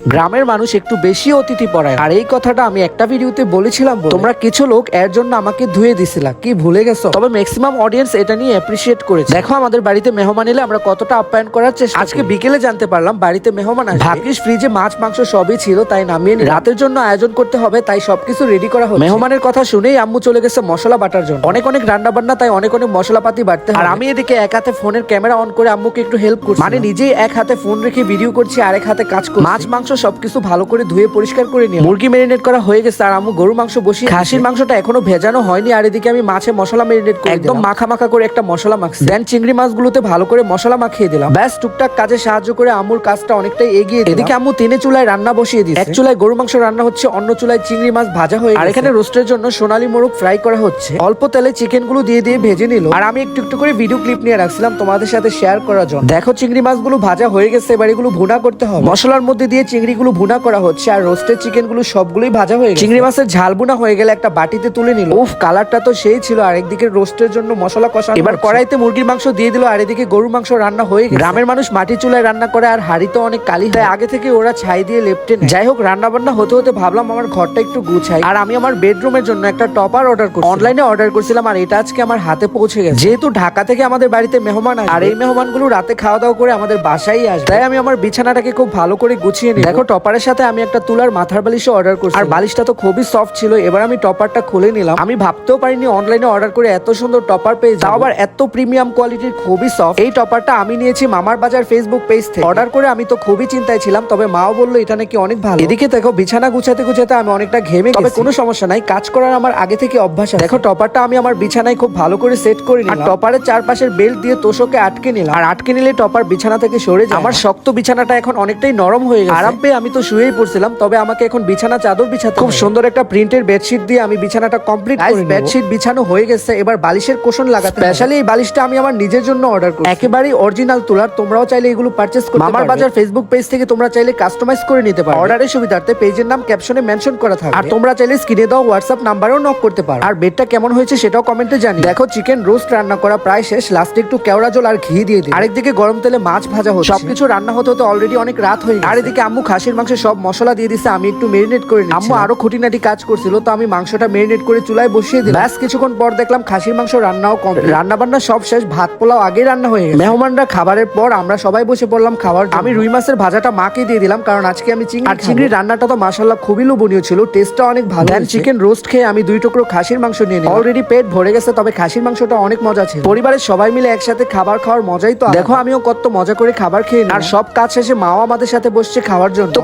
গ্রামের মানুষ একটু বেশি অতিথি পড়ায় আর এই কথাটা আমি একটা ভিডিওতে বলেছিলাম তোমরা কিছু লোক এর জন্য আমাকে ধুয়ে দিছিলা। কি ভুলে গেছো? তবে ম্যাক্সিমাম অডিয়েন্স এটা নিয়ে অ্যাপ্রিসিয়েট করেছে। দেখো আমাদের বাড়িতে মেহমান এলে আমরা কতটা আপ্যায়ন করার চেষ্টা আজকে বিকেলে জানতে পারলাম বাড়িতে মেহমান আসবে। ভাগ্যিস ফ্রিজে মাছ, মাংস সবই ছিল, তাই নামিয়ে। রাতের জন্য আয়োজন করতে হবে, তাই সবকিছু রেডি করা হচ্ছে। মেহমানের কথা শুনেই আম্মু চলে গেছে মশলা বাটার জন্য। অনেক অনেক রান্না বান্না তাই অনেক অনেক মশলাপাতি হয়। আর আমি এদিকে এক হাতে ফোনের ক্যামেরা অন করে আম্মুকে একটু হেল্প করছি। মানে নিজেই এক হাতে ফোন রেখে ভিডিও করছি আর এক হাতে কাজ করছি। মাছ, মাংস সবকিছু ভালো করে ধুয়ে পরিষ্কার করে নিয়ে মুরগি ম্যারিনেট করা হয়ে গেছে আর আম্মু গরু মাংস বসিয়ে খাসির মাংসটা এখনও ভেজানো হয়নি আর এদিকে আমি মাছে মশলা ম্যারিনেট করে একদম মাখা মাখা করে একটা মশলা মাখছি। দেন চিংড়ি মাছগুলোতে ভালো করে মশলা মাখিয়ে দিলাম। ব্যাস টুকটাক কাজে সাহায্য করে আম্মুর কাজটা অনেকটাই এগিয়ে এদিকে আম্মু তিনে চুলায় রান্না বসিয়ে দিয়েছে। এক চুলায় গরু মাংস রান্না হচ্ছে অন্য চুলায় চিংড়ি মাছ ভাজা হয়ে আর এখানে রোস্টের জন্য সোনালি মোরগ ফ্রাই করা হচ্ছে। অল্প তেলে চিকেনগুলো দিয়ে দিয়ে ভেজে নিল। আর আমি একটু একটু করে ভিডিও ক্লিপ নিয়ে রাখছিলাম তোমাদের সাথে শেয়ার করার জন্য। দেখো চিংড়ি মাছগুলো ভাজা হয়ে গেছে এবার এগুলো ভুনা করতে হবে। মশলার মধ্যে দিয়ে চিংড়িগুলো ভুনা করা হচ্ছে আর রোস্টের চিকেনগুলো সবগুলোই ভাজা হয়ে গেছে। চিংড়ি মাছের ঝাল ভুনা হয়ে গেলে একটা বাটিতে তুলে নিল। উফ কালারটা তো সেই ছিল আর একদিকে রোস্টের জন্য মশলা কষা এবার কড়াইতে মুরগির মাংস দিয়ে দিল আর এদিকে গরুর মাংস রান্না হয়ে গেছে। গ্রামের মানুষ মাটির চুলায় রান্না করে আর হাড়ি তো অনেক কালি হয়। আগে থেকে ওরা ছাই দিয়ে লেপটে নেয়। যাই হোক রান্না বান্না হতে হতে ভাবলাম আমার ঘরটা একটু গুছাই। আর আমি আমার বেডরুমের জন্য একটা টপার অর্ডার করছি অনলাইনে অর্ডার করছিলাম আর এটা আজকে আমার হাতে পৌঁছে গেছে। যেহেতু ঢাকা থেকে আমাদের বাড়িতে মেহমান আর এই মেহমানগুলো রাতে খাওয়া দাওয়া করে আমাদের বাসায় আসবে। তাই আমি আমার বিছানাটাকে খুব ভালো করে গুছিয়ে নিই দেখো টপারের সাথে আমি একটা তুলার মাথার বালিশও অর্ডার করছি। আর বালিশটা তো খুবই সফট ছিল এবার আমি টপারটা খুলে নিলাম। আমি ভাবতেও পারিনি অনলাইনে অর্ডার করে এত সুন্দর টপার পেয়ে যাও আবার এত প্রিমিয়াম কোয়ালিটির খুবই সফট এই টপারটা আমি নিয়েছি মামার বাজার ফেসবুক পেজ থেকে। অর্ডার করে আমি তো খুবই চিন্তায় ছিলাম তবে মাও বলল এটা নাকি অনেক ভালো। এদিকে দেখো বিছানা গুছাতে গুছাতে আমি অনেকটা ঘেমে তবে কোনো সমস্যা নাই কাজ করার আমার আগে থেকে অভ্যাস আছে। দেখো টপারটা আমি আমার বিছানায় খুব ভালো করে সেট করে নিলাম। আর টপারের চারপাশের বেল্ট দিয়ে তোষকে আটকে নিলাম। আর আটকে নিলে টপার বিছানা থেকে সরে যায়। আমার শক্ত বিছানাটা এখন অনেকটাই নরম হয়ে গেছে। আরাম পেয়ে আমি তো শুয়েই পড়ছিলাম তবে আমাকে এখন বিছানা চাদর বিছাতে খুব সুন্দর একটা প্রিন্টের বেডশিট দিয়ে আমি বিছানাটা কমপ্লিট করে বেডশিট বিছানো হয়ে গেছে এবার বালিশের কোষণ লাগাতে স্পেশালি এই বালিশটা আমি আমার নিজের জন্য অর্ডার করি একেবারেই অরিজিনাল তুলার তোমরাও চাইলে এগুলো পারচেজ করতে মামার বাজার ফেসবুক পেজ থেকে তোমরা চাইলে কাস্টমাইজ করে নিতে পারো অর্ডারের সুবিধার্থে পেজের নাম ক্যাপশনে মেনশন করা থাকবে। আর তোমরা চাইলে স্ক্রিনে দাও হোয়াটসঅ্যাপ নাম্বারেও নক করতে পারো। আর বেডটা কেমন হয়েছে সেটাও কমেন্টে জানি দেখো চিকেন রোস্ট রান্না করা প্রায় শেষ। লাস্টে একটু কেওড়া জল আর ঘি দিয়ে দিই আরেকদিকে গরম তেলে মাছ ভাজা হচ্ছে। সবকিছু রান্না হতে হতে অলরেডি অনেক রাত হয়ে গেছে। আর এদিকে আম্মু খাসির মাংসে সব মশলা দিয়ে দিছে আমি একটু মেরিনেট করে নিচ্ছি। আম্মু আরও খুঁটিনাটি কাজ করছিল তো আমি মাংসটা মেরিনেট করে চুলায় বসিয়ে দিলাম। ব্যাস কিছুক্ষণ পর দেখলাম খাসির মাংস রান্নাও কম রান্না বান্না সব শেষ ভাত পোলাও আগেই রান্না হয়ে গেছে। মেহমানরা খাবারের পর আমরা সবাই বসে পড়লাম খাবার আমি রুই মাছের ভাজাটা মাকে দিয়ে দিলাম কারণ আজকে আমি চিংড়ি আর চিংড়ির রান্নাটা তো মাশাল্লাহ খুবই লোভনীয় ছিল টেস্টটা অনেক ভালো চিকেন রোস্ট খেয়ে আমি দুই টুকরো খাসির মাংস নিয়ে নিই অলরেডি পেট ভরে গেছে তবে খাসির মাংসটা অনেক মজা ছিল। পরিবারের সবাই মিলে একসাথে খাবার খাওয়ার মজাই তো দেখো আমিও কত মজা করে খাবার খেয়ে নিই। আর সব কাজ শেষে মাও আমাদের সাথে বসছে খাওয়ার জন্য। তো